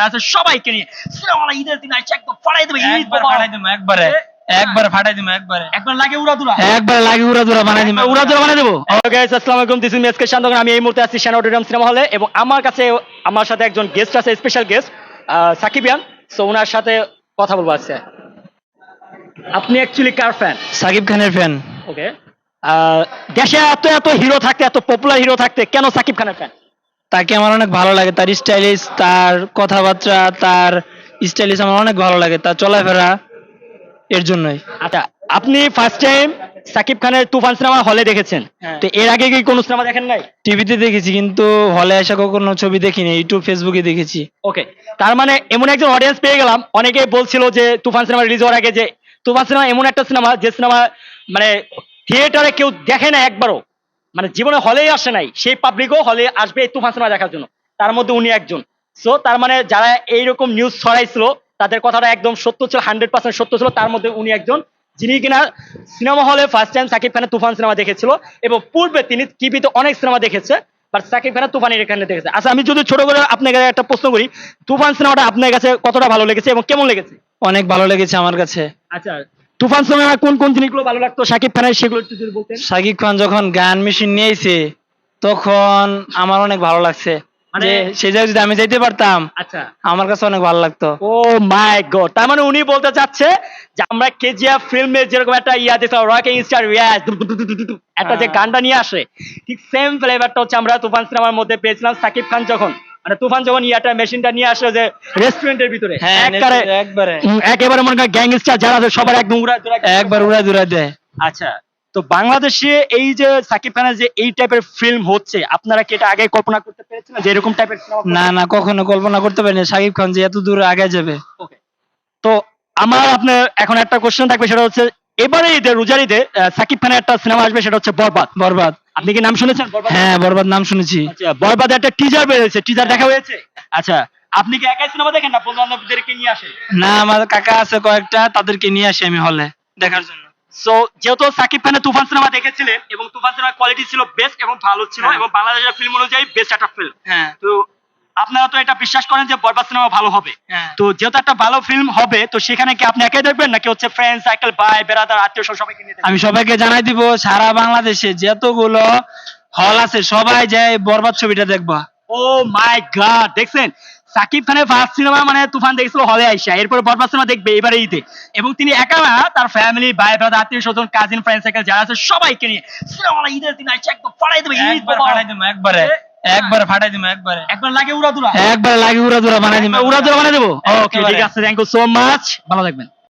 যারা আছে সবাইকে নিয়ে সিনেমা ঈদের দিন একদম ফাড়াই দেবে ঈদ। ফাটাই একবারে। একবার ফাটাই দিমু একবারে। একবার লাগে উড়া দুরা একবার লাগি উড়া দুরা বানাই দিমু উড়া দুরা বানিয়ে দেবো। গাইস আসসালামু আলাইকুম দিস ইজ মেসকে আমি এই মুহূর্তে আছি শ্যান অডিটোরিয়াম সিনেমা হলে এবং আমার কাছে আমার সাথে একজন গেস্ট আছে special guest Sakib Iyan. So ওনার সাথে কথা বলব আজকে। আপনি অ্যাকচুয়ালি কার ফ্যান সাকিব খানের ফ্যান ওকে দেশে এত এত হিরো থাকতে এত পপুলার হিরো থাকতে কেন সাকিব খানের ফ্যান তাকে আমার অনেক ভালো লাগে তার স্টাইলিশ তার কথাবার্তা তার স্টাইলিশ আমার অনেক ভালো লাগে তার চলাফেরা এর জন্যই। আচ্ছা আপনি ফার্স্ট টাইম সাকিব খানের তুফান সিনেমা হলে দেখেছেন? হ্যাঁ। তো এর আগে কি কোনো সিনেমা দেখেন নাই? টিভিতে দেখেছি কিন্তু হলে এসে কখনো ছবি দেখিনি ইউটিউব ফেসবুকে দেখেছি। ওকে তার মানে এমন একজন অডিয়েন্স পেয়ে গেলাম অনেকেই বলছিল যে তুফান সিনেমা রিলিজ হওয়ার আগে যে তুফান সিনেমা এমন একটা সিনেমা যে সিনেমা মানে থিয়েটারে কেউ দেখে না একবারও। মানে জীবনে হলেই আসে নাই সেই পাবলিকও হলে আসবে এই তুফান সিনেমা দেখার জন্য। তার মধ্যে উনি একজন। সো তার মানে যারা এইরকম নিউজ ছড়াইছিল তাদের কথাটা একদম সত্য ছিল হান্ড্রেড পার্সেন্ট সত্য ছিল। তার মধ্যে উনি একজন যিনি কিনা সিনেমা হলে ফার্স্ট টাইম সাকিব খানের তুফান সিনেমা দেখেছিল এবং পূর্বে তিনি টিভিতে অনেক সিনেমা দেখেছে বাট সাকিব খানের তুফানের এখানে দেখেছে। আচ্ছা আমি যদি ছোট করে আপনার কাছে একটা প্রশ্ন করি তুফান সিনেমাটা আপনার কাছে কতটা ভালো লেগেছে এবং কেমন লেগেছে? অনেক ভালো লেগেছে আমার কাছে। আচ্ছা তুফান সিনেমা কোন কোন জিনিসগুলো ভালো লাগতো? সাকিব খানের সেগুলো একটু যদি বলতেন। সাকিব খান যখন গান মেশিন নিয়েছে তখন আমার অনেক ভালো লাগছে। মানে- যে সেই জায়গায় যদি আমি যাইতে পারতাম আচ্ছা। আমার কাছে অনেক ভালো লাগতো। Oh my god. তার মানে উনি বলতে চাচ্ছে যে আমরা কেজিএফ ফিল্মে যেরকম একটা ইয়া রকিং স্টার ইয়াস একটা যে হ্যাঁ। গানটা নিয়ে আসে ঠিক সেম ফ্লেভারটা হচ্ছে আমরা তুফান সিনেমার মধ্যে পেয়েছিলাম সাকিব খান যখন। মানে তুফান যখন ইয়াটা মেশিনটা নিয়ে আসলো যে রেস্টুরেন্টের ভিতরে হ্যাঁ একবারে। একবারে একেবারে মনে করেন গ্যাংস্টার যারা আছে সবার একদম উড়া দুরা একবার উড়া দুরা দেয়। আচ্ছা তো বাংলাদেশে এই যে সাকিব খানের যে এই টাইপের ফিল্ম হচ্ছে আপনারা কি এটা আগে কল্পনা করতে পেরেছিলেন যে এরকম টাইপের না না কখনো কল্পনা করতে পারিনি। সাকিব খান যে এত দূর আগে যাবে। ওকে তো আমার আপনার এখন একটা কোশ্চেন থাকবে সেটা হচ্ছে এবারে ঈদে রোজার ঈদে সাকিব খানের একটা সিনেমা আসবে সেটা হচ্ছে বরবাদ। বরবাদ। আপনি কি নাম শুনেছেন? হ্যাঁ বরবাদ নাম শুনেছি। আচ্ছা বরবাদ একটা টিজার বেরিয়েছে। টিজার দেখা হয়েছে? আচ্ছা আপনি কি একাই সিনেমা দেখেন না? বন্ধু বান্ধবদেরকে নিয়ে আসে? না আমার কাকা আছে কয়েকটা তাদেরকে নিয়ে আসি আমি হলে দেখার জন্য। সো যেহেতু সাকিব খানের তুফান সিনেমা দেখেছিলেন এবং তুফান সিনেমার কোয়ালিটি ছিল বেস্ট এবং ভালো ছিল হ্যাঁ। এবং বাংলাদেশের ফিল্ম অনুযায়ী বেস্ট একটা ফিল্ম হ্যাঁ। তো আপনারা তো এটা বিশ্বাস করেন যে বরবাদ সিনেমা ভালো হবে। হ্যাঁ। তো যেহেতু একটা ভালো ফিল্ম হবে তো সেখানে কি আপনি একাই দেখবেন? নাকি হচ্ছে ফ্রেন্ড সাইকেল ভাই বেড়াদার আত্মীয় স্বজন সবাইকে নিয়ে আমি সবাইকে জানাই দিব সারা বাংলাদেশে যতগুলো হল আছে সবাই যায় বরবাদ ছবিটা দেখবা। ও মাই গড দেখছেন? সাকিব খানের ফার্স্ট সিনেমা মানে তুফান দেখছিল হলে আইসা এরপরে বরবাদ সিনেমা দেখবে এবারে ঈদে। এবং তিনি একা না তার ফ্যামিলি ভাই ব্রাদার আত্মীয় স্বজন কাজিন ফ্রেন্ড সাইকেল যারা আছে সবাইকে নিয়ে সিনেমা ঈদের দিন আইসা একদম ফাড়াই দেবে ঈদ। ফাটাই দিমু একবারে। একবার ফাটাই দিমু একবারে। একবার লাগে উড়া দুরা একবার লাগে উড়া দুরা বানাই দিমু। উড়া দুরা বানাই দেবো। ওকে ঠিক আছে থ্যাংক ইউ সো মাচ ভালো থাকবেন।